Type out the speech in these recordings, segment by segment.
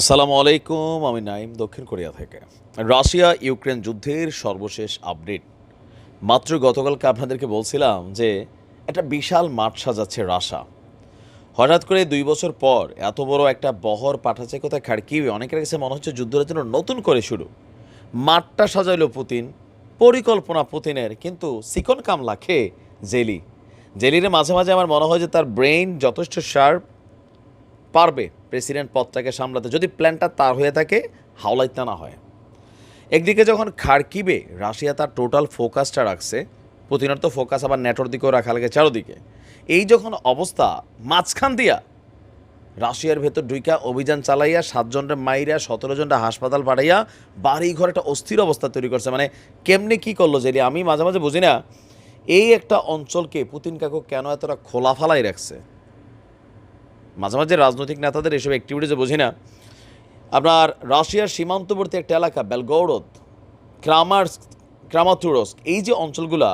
আসসালামু আলাইকুম, আমি নাইম দক্ষিণ কোরিয়া থেকে। রাশিয়া ইউক্রেন যুদ্ধের সর্বশেষ আপডেট। মাত্র গতকালকে আপনাদেরকে বলছিলাম যে একটা বিশাল মাঠ সাজাচ্ছে রাশা। হঠাৎ করে দুই বছর পর এত বড় একটা বহর পাঠাচ্ছে কোথায় খাড়কিবে অনেকের কাছে মনে হচ্ছে যুদ্ধের জন্য নতুন করে শুরু। মাঠটা সাজাইল পুতিন, পরিকল্পনা পুতিনের, কিন্তু সিকন কামলা খেয়ে জেলি। জেলিরে মাঝে মাঝে আমার মনে হয় যে তার ব্রেইন যথেষ্ট শার্প পারবে প্রেসিডেন্ট পদটাকে সামলাতে যদি প্ল্যানটা তার হয়ে থাকে, হাওলাইতে না হয়। একদিকে যখন খাড়কিবে রাশিয়া তার টোটাল ফোকাসটা রাখছে, পুতিনের তো ফোকাস আবার নেটোর দিকেও রাখা লাগে চারোদিকে। এই যখন অবস্থা, মাঝখান দিয়া রাশিয়ার ভেতর ডুইকা অভিযান চালাইয়া সাতজনটা মাইরা, সতেরো জনটা হাসপাতাল পাঠাইয়া বাড়ি ঘর একটা অস্থির অবস্থা তৈরি করছে। মানে কেমনে কি করল যে, আমি মাঝে মাঝে বুঝি না, এই একটা অঞ্চলকে পুতিন কাকু কেন এতটা খোলা ফালাই রাখছে? মাঝে মাঝে রাজনৈতিক নেতাদের এসব অ্যাক্টিভিটিসে বুঝি না। আপনার রাশিয়ার সীমান্তবর্তী একটা এলাকা বেলগৌরদ ক্রামার্স ক্রামাতুরস্ক, এই যে অঞ্চলগুলা,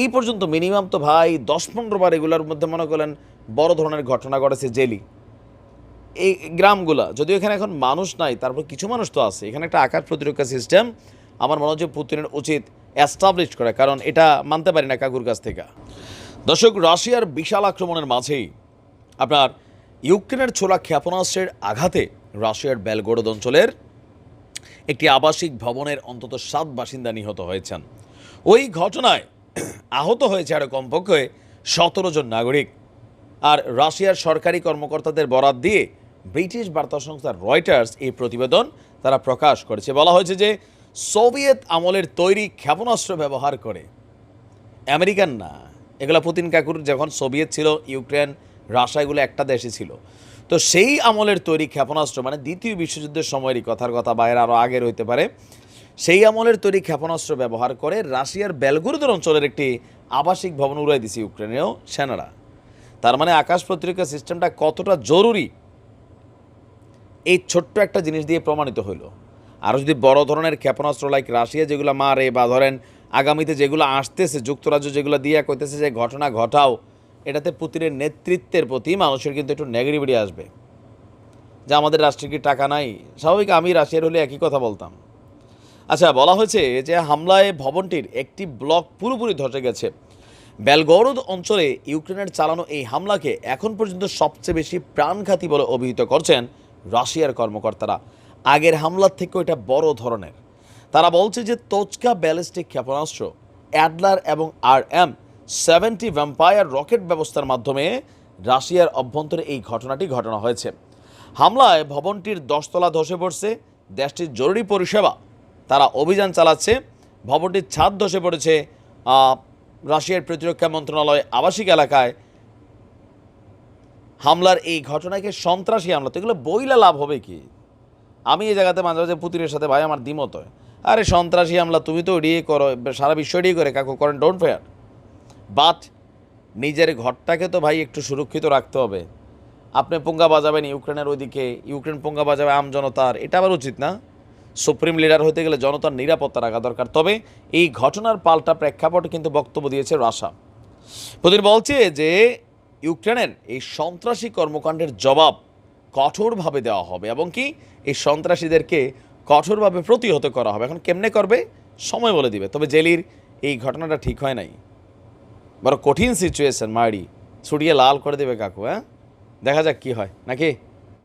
এই পর্যন্ত মিনিমাম তো ভাই দশ পনেরো বার এগুলোর মধ্যে মনে করেন বড় ধরনের ঘটনা ঘটেছে জেলি। এই গ্রামগুলা, যদিও এখানে এখন মানুষ নাই, তারপর কিছু মানুষ তো আছে, এখানে একটা আকাশ প্রতিরক্ষা সিস্টেম আমার মনে হচ্ছে পুতিনের উচিত অ্যাস্টাবলিশ করা, কারণ এটা মানতে পারি না কাকুর কাছ থেকে। দর্শক, রাশিয়ার বিশাল আক্রমণের মাঝেই আপনার ইউক্রেনের ছোড়া ক্ষেপণাস্ত্রের আঘাতে রাশিয়ার বেলগোরদ অঞ্চলের একটি আবাসিক ভবনের অন্তত সাত বাসিন্দা নিহত হয়েছেন। ওই ঘটনায় আহত হয়েছে আরও কমপক্ষে সতেরো জন নাগরিক। আর রাশিয়ার সরকারি কর্মকর্তাদের বরাত দিয়ে ব্রিটিশ বার্তা সংস্থা রয়টার্স এই প্রতিবেদন তারা প্রকাশ করেছে। বলা হয়েছে যে সোভিয়েত আমলের তৈরি ক্ষেপণাস্ত্র ব্যবহার করে আমেরিকান না, এগুলো পুতিন কাকুর যখন সোভিয়েত ছিল, ইউক্রেন রাশিয়া এগুলো একটা দেশে ছিল। তো সেই আমলের তৈরি ক্ষেপণাস্ত্র মানে দ্বিতীয় বিশ্বযুদ্ধের সময়েরই কথার কথা বাইরে আরও আগের হইতে পারে, সেই আমলের তৈরি ক্ষেপণাস্ত্র ব্যবহার করে রাশিয়ার বেলগুরুদর অঞ্চলের একটি আবাসিক ভবন উড়াই দিছে ইউক্রেনীয় সেনারা। তার মানে আকাশ প্রতিরক্ষা সিস্টেমটা কতটা জরুরি, এই ছোট্ট একটা জিনিস দিয়ে প্রমাণিত হইল। আরও যদি বড় ধরনের ক্ষেপণাস্ত্র লাইক রাশিয়া যেগুলো মারে বা ধরেন আগামীতে যেগুলো আসতেছে, যুক্তরাজ্য যেগুলো দিয়া কইতেছে যে ঘটনা ঘটাও এটাতে পুতিনের নেতৃত্বের প্রতি মানুষের কিন্তু একটু নেগেটিভিটি আসবে। যে আমাদের রাষ্ট্রে কি টাকা নাই? স্বাভাবিক আমি রাশিয়ার হলে একই কথা বলতাম। আচ্ছা বলা হয়েছে যে হামলায় ভবনটির একটি ব্লক পুরোপুরি ধসে গেছে। বেলগরদ অঞ্চলে ইউক্রেনের চালানো এই হামলাকে এখন পর্যন্ত সবচেয়ে বেশি প্রাণঘাতী বলে অভিহিত করছেন রাশিয়ার কর্মকর্তারা। আগের হামলার থেকেও এটা বড় ধরনের। তারা বলছে যে তোচকা ব্যালিস্টিক ক্ষেপণাস্ত্র, অ্যাডলার এবং R M seventy vampire rocket ব্যবস্থার মাধ্যমে রাশিয়ার অভ্যন্তরে এই ঘটনাটি ঘটানো হয়েছে। হামলায় ভবনটির দশতলা ধসে পড়ছে, দেশটির জরুরি পরিষেবা। তারা অভিযান চালাচ্ছে, ভবনটির ছাদ ধসে পড়েছে রাশিয়ার প্রতিরক্ষা মন্ত্রণালয় আবাসিক এলাকায়। হামলার এই ঘটনাকে সন্ত্রাসী হামলা, তো এগুলো বইলা লাভ হবে কি? আমি এই জায়গাতে মাঝে মাঝে পুতিনের সাথে ভাই আমার দ্বিমত আরে সন্ত্রাসী হামলা, তুমি তো এড়িয়ে করো, সারা বিশ্ব এড়িয়ে করে, কাকু, করেন ডোন্ট ফেয়ার বাট নিজের ঘরটাকে তো ভাই একটু সুরক্ষিত রাখতে হবে। আপনি পুঙ্গা বাজাবেন ইউক্রেনের ওইদিকে, ইউক্রেন পুঙ্গা বাজাবে আম জনতার, এটা আবার উচিত না? সুপ্রিম লিডার হতে গেলে জনতার নিরাপত্তা রাখা দরকার। তবে এই ঘটনার পাল্টা প্রেক্ষাপটে কিন্তু বক্তব্য দিয়েছে রাশা। পুতিন বলছে যে, ইউক্রেনের এই সন্ত্রাসী কর্মকাণ্ডের জবাব কঠোরভাবে দেওয়া হবে এবং কি এই সন্ত্রাসীদেরকে কঠোরভাবে প্রতিহত করা হবে। এখন কেমনে করবে? সময় বলে দিবে। তবে জেলির এই ঘটনাটা ঠিক হয় নাই। বড় কঠিন সিচুয়েশন মারি ছুটিয়ে লাল করে দেবে কাকু হ্যাঁ? দেখা যাক কি হয়। নাকি?